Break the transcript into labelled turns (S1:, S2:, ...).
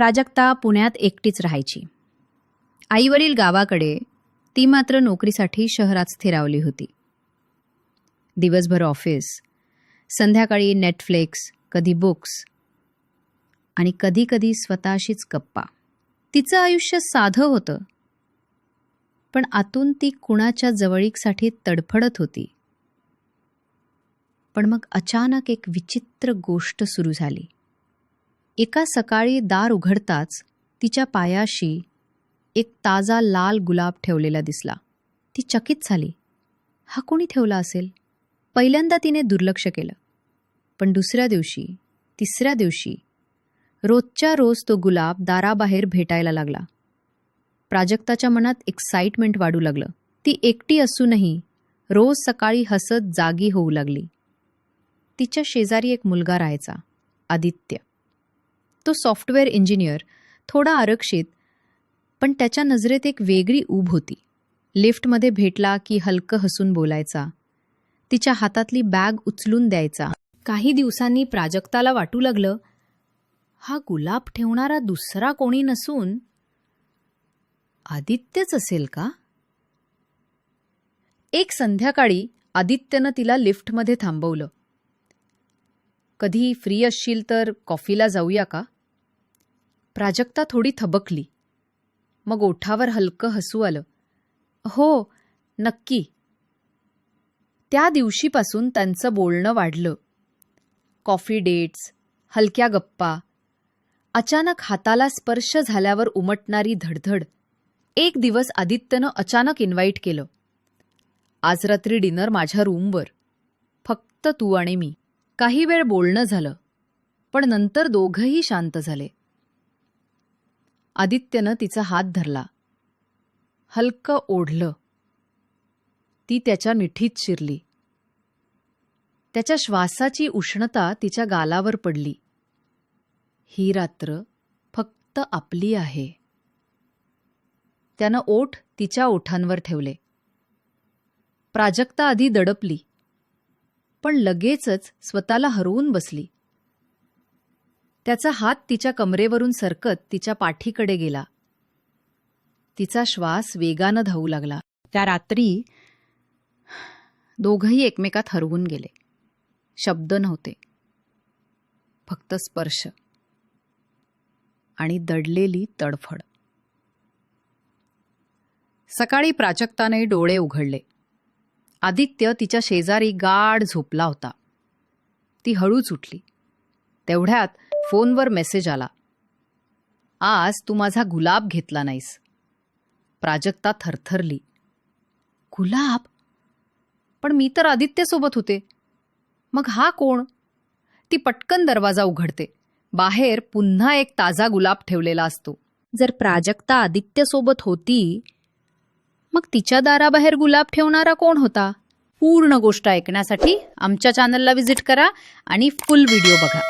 S1: प्राजक्ता पुण्यात एकटीच राहायची. आईवडील गावाकडे ती मात्र नोकरीसाठी शहरात स्थिरावली होती. दिवसभर ऑफिस संध्याकाळी नेटफ्लिक्स कधी बुक्स आणि कधी कधी स्वतःशीच गप्पा. तिचं आयुष्य साधं होतं. पण आतून ती कुणाच्या जवळीकसाठी तडफडत होती. पण मग अचानक एक विचित्र गोष्ट सुरू झाली. एका सकाळी दार उघडताच तिच्या पायाशी एक ताजा लाल गुलाब ठेवलेला दिसला. ती चकित झाली. हा कोणी ठेवला असेल? पहिल्यांदा तिने दुर्लक्ष केलं. पण दुसऱ्या दिवशी तिसऱ्या दिवशी रोजच्या रोज तो गुलाब दाराबाहेर भेटायला लागला. प्राजक्ताच्या मनात एक्साइटमेंट वाढू लागलं. ती एकटी असूनही रोज सकाळी हसत जागी होऊ लागली. तिच्या शेजारी एक मुलगा राहायचा आदित्य. तो सॉफ्टवेअर इंजिनियर थोडा आरक्षित पण त्याच्या नजरेत एक वेगळी ऊब होती. लिफ्टमध्ये भेटला की हलकं हसून बोलायचा. तिच्या हातातली बॅग उचलून द्यायचा. काही दिवसांनी प्राजक्ताला वाटू लागलं हा गुलाब ठेवणारा दुसरा कोणी नसून आदित्यच असेल का? एक संध्याकाळी आदित्यनं तिला लिफ्टमध्ये थांबवलं. कधी फ्री असशील तर कॉफीला जाऊया का? प्राजक्ता थोडी थबकली. मग ओठावर हलकं हसू आलं. हो नक्की. त्या दिवशीपासून त्यांचं बोलणं वाढलं. कॉफी डेट्स हलक्या गप्पा. अचानक हाताला स्पर्श झाल्यावर उमटणारी धडधड. एक दिवस आदित्यनं अचानक इन्व्हाइट केलं. आज रात्री डिनर माझ्या रूमवर. फक्त तू आणि मी. काही वेळ बोलणं झालं पण नंतर दोघंही शांत झाले. आदित्यनं तिचा हात धरला. हलकं ओढलं. ती त्याच्या मिठीत शिरली. त्याच्या श्वासाची उष्णता तिच्या गालावर पडली. ही रात्र फक्त आपली आहे. त्यानं ओठ तिच्या ओठांवर ठेवले. प्राजक्ता आधी दडपली. पण लगेचच स्वतःला हरवून बसली. त्याचा हात तिच्या कमरेवरून सरकत तिच्या पाठीकडे गेला. तिचा श्वास वेगानं धावू लागला. त्या रात्री दोघंही एकमेकात हरवून गेले. शब्द नव्हते. फक्त स्पर्श आणि दडलेली तडफड. सकाळी प्राजक्ताने डोळे उघडले. आदित्य तिच्या शेजारी गाढ झोपला होता. ती हळूच उठली. तेवढ्यात फोनवर मेसेज आला. आज तू माझा गुलाब घेतला नाहीस. प्राजक्ता थरथरली. गुलाब? पण मी तर आदित्यसोबत होते. मग हा कोण? ती पटकन दरवाजा उघडते. बाहेर पुन्हा एक ताजा गुलाब ठेवलेला असतो. जर प्राजक्ता आदित्यसोबत होती मग तिच्या दाराबाहेर गुलाब ठेवणारा कोण होता? पूर्ण गोष्ट ऐकण्यासाठी आमच्या चॅनलला व्हिजिट करा आणि फुल व्हिडिओ बघा.